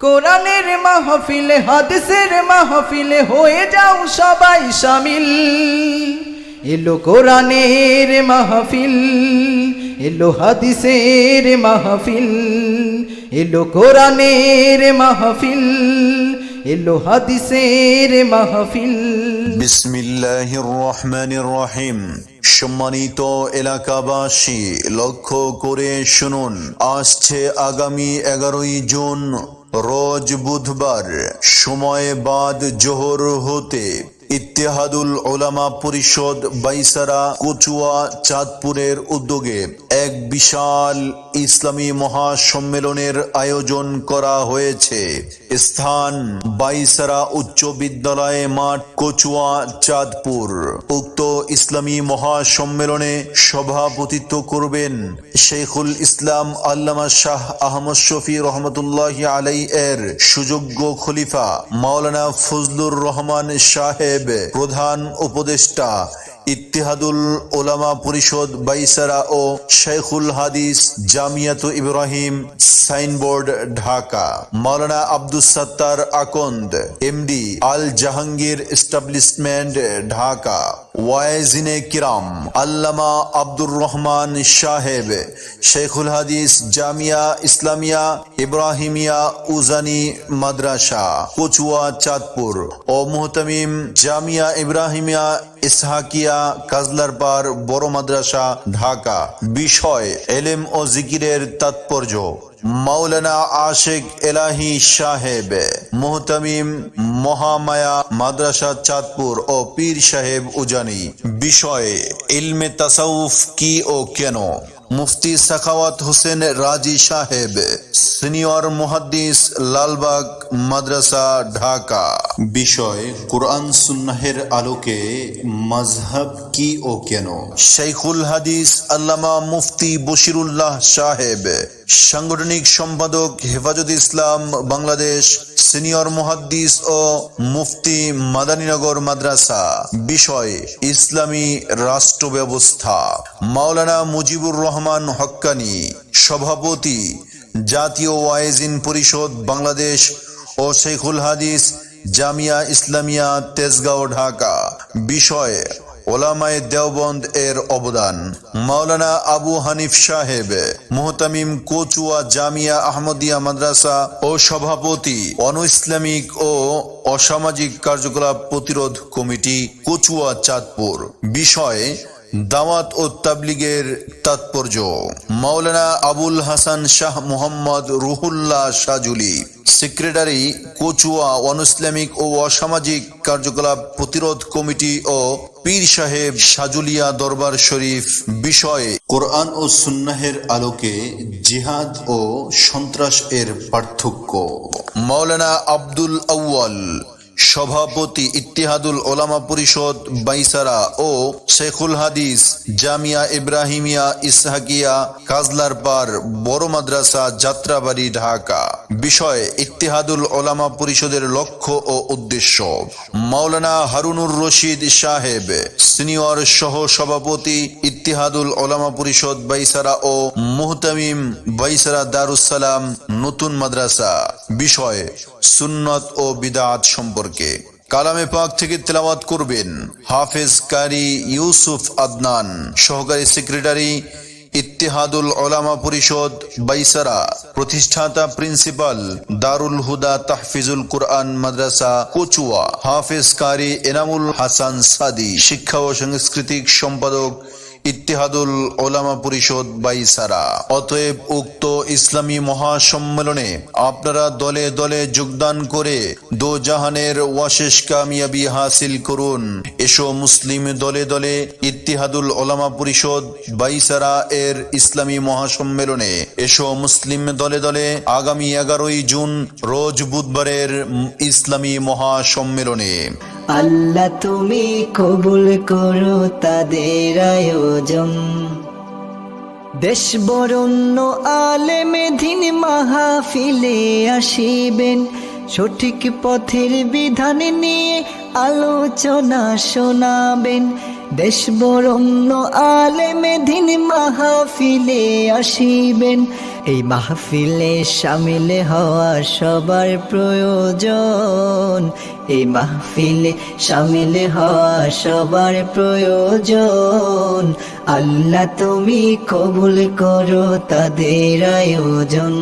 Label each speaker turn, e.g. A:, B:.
A: কোরআনের মাহফিলে, হাদিসের মাহফিলে হয়ে যাও সবাই সামিল। এলো কোরআনের মাহফিল, এলো হাদিসের মাহফিল, এলো কোরআনের মাহফিল, এলো হাদিসের মাহফিল।
B: বিসমিল্লাহির রহমানির রহিম। সম্মানিত এলাকাবাসী, লক্ষ্য করে শুনুন, আসছে আগামী এগারোই জুন রোজ বুধবার সময় বাদ জোহর হতে ইত্তেহাদুল ওলামা পরিষদ বাইসারা কচুয়া চাঁদপুরের উদ্যোগে এক বিশাল ইসলামী মহাসম্মেলনের আয়োজন করা হয়েছে। স্থান বাইসারা উচ্চ বিদ্যালয় মাঠ কচুয়া চাঁদপুর। উক্ত ইসলামী মহাসম্মেলনে সভাপতিত্ব করবেন শেখুল ইসলাম আল্লামা শাহ আহমদ শফি রহমতুল্লাহ আলাই এর সুযোগ্য খলিফা মাওলানা ফজলুর রহমান সাহেব প্রধান উপদেষ্টা ইত্তেহাদুল ওলামা পরিষদ বাইসারা ও শেখুল হাদিস Jamiat Ibrahim, Signboard, Dhaka. Maulana Abdus Sattar Akand, MD Al Jahangir establishment, Dhaka. ওয়াইজিনে কিরাম, আল্লামা আব্দুর রহমান সাহেব শেখুল হাদিস জামিয়া ইসলামিয়া, ইব্রাহিমিয়া উজানি মাদ্রাসা, কচুয়া চাঁদপুর। ও মুহতামিম জামিয়া ইব্রাহিমিয়া ইসহাকিয়া কাজলারপার বড় মাদ্রাসা, ঢাকা। বিষয়, এলেম ও জিকিরের তাৎপর্য। মাওলানা আশেক এলাহি সাহেব, মোহতামিম মহামায়া মাদ্রাসা, চাঁদপুর ও পীর সাহেব উজানি। বিষয়, ইলমে তাসাউফ কি ও কেন? মুফতি সাখাওয়াত হোসেন রাজি সাহেব, সিনিয়র মুহাদ্দিস লালবাগ মাদ্রাসা, ঢাকা। বিষয়, কোরআন সুন্নাহের আলোকে মাজহাব কি ও কেন? শেখুল হাদিস আল্লামা মুফতি বশিরুল্লাহ সাহেব সাংগঠনিক সম্পাদক হেফাজত ইসলাম, বাংলাদেশ সিনিয়র মুহাদ্দিস ও মুফতি মাদানীনগর মাদ্রাসা। বিষয়, ইসলামী রাষ্ট্র ব্যবস্থা মাওলানা মুজিবুর রহমান হক্কানি, সভাপতি, জাতীয় ওয়াইজিন পরিষদ, বাংলাদেশ ও শেখুল হাদিস, জামিয়া ইসলামিয়া তেজগাঁও, ঢাকা। বিষয় ওলামায়ে দেওবন্দ এর অবদান। মাওলানা আবু হানিফ সাহেব, মোহতামিম কোচুয়া জামিয়া আহমদিয়া মাদ্রাসা ও সভাপতি অন ইসলামিক ও অসামাজিক কার্যকলাপ প্রতিরোধ কমিটি কচুয়া চাঁদপুর। বিষয় দাওয়াত ও তাবলিগের তাৎপর্য। Maulana Abul Hasan Shah Mohammad Ruhullah Sajuli secretary Kachua on Islamic ও অসামাজিক কার্যকলাপ প্রতিরোধ কমিটি ও পীর সাহেব সাজুলিয়া দরবার শরীফ বিষয়ে কোরআন ও সুন্নাহের আলোকে জিহাদ ও সন্ত্রাস এর পার্থক্য। মাওলানা আব্দুল আউয়াল সভাপতি ইত্তেহাদুল ওলামা পরিষদ বাইসারা ও শেখুল হাদিস জামিয়া ইব্রাহিমিয়া ইসহাকিয়া কাজলার পার বড় মাদ্রাসা যাত্রাবাড়ি ঢাকা। বিষয়, ইত্তেহাদুল ওলামা পরিষদের লক্ষ্য ও উদ্দেশ্য। মাওলানা হারুনুর রশিদ সাহেব, সিনিয়র সহ সভাপতি ইত্তেহাদুল ওলামা পরিষদ বাইসারা ও মুহতামিম বাইসারা দারুসালাম নতুন মাদ্রাসা। বিষয়, সুন্নত ও বিদাত সম্পর্কে। কালামে পাক থেকে তেলাওয়াত করবেন হাফেজ কারি ইউসুফ আদনান, সহকারী সেক্রেটারি ইত্তেহাদুল ওলামা পরিষদ, বাইসারা, প্রতিষ্ঠাতা প্রিন্সিপাল দারুল হুদা তাহফিজুল কুরআন মাদ্রাসা, কচুয়া, হাফেজ কারি এনামুল হাসান সাদি, শিক্ষা ও সাংস্কৃতিক সম্পাদক ইত্তেহাদুল ওলামা পরিষদ বাইসারা। অতএব উক্ত ইসলামী মহাসম্মেলনে আপনারা দলে দলে যোগদান করে দো জাহানের ওয়াশেষ কামিয়াবি হাসিল করুন। এসো মুসলিম দলে দলে ইত্তেহাদুল ওলামা পরিষদ বাইসারা এর ইসলামী মহাসম্মেলনে এসো মুসলিম দলে দলে আগামী এগারোই জুন রোজ বুধবারের ইসলামী মহাসম্মেলনে।
C: আল্লাহ তুমি কবুল করো তাদের আয়োজন। দেশ বরণ্য আলেমে দিন মাহাফিলে আসিবেন। সঠিক পথের বিধান নিয়ে আলোচনা শোনাবেন। দেশ বরণ্য আলেমে দিন মাহফিলে আসিবেন। এই মাহফিলে সামিল হওয়া সবার প্রয়োজন। এই মাহফিলে সামিল হওয়া সবার প্রয়োজন। আল্লাহ তুমি কবুল করো তাদের আয়োজন।